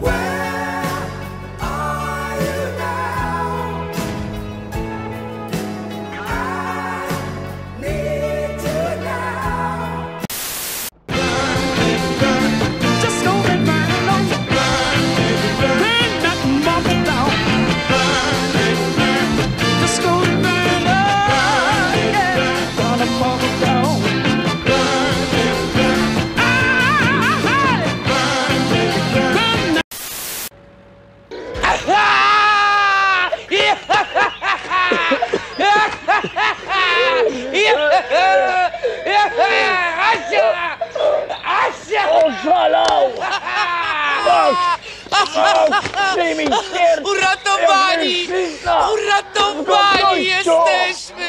Where Przyjmij śmierć! Uratowani! Uratowani jesteśmy!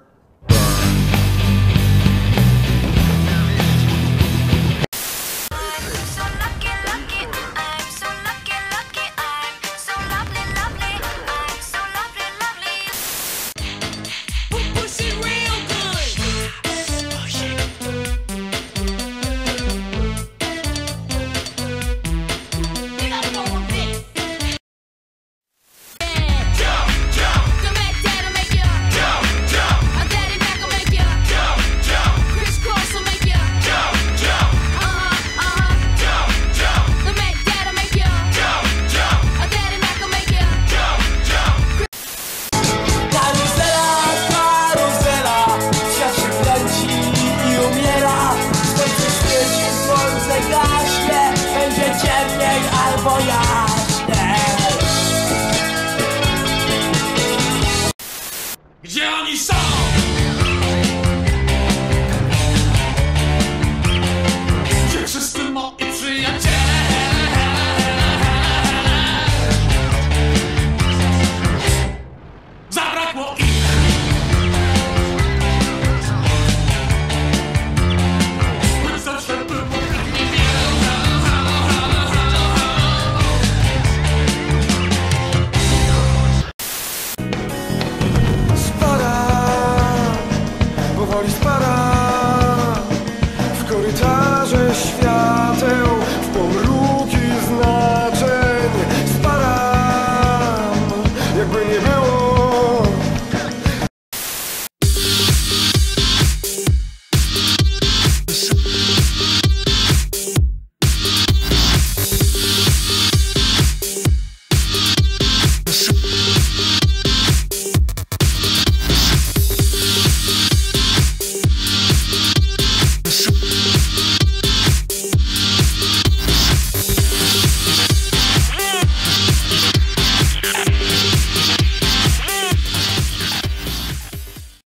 只要你上。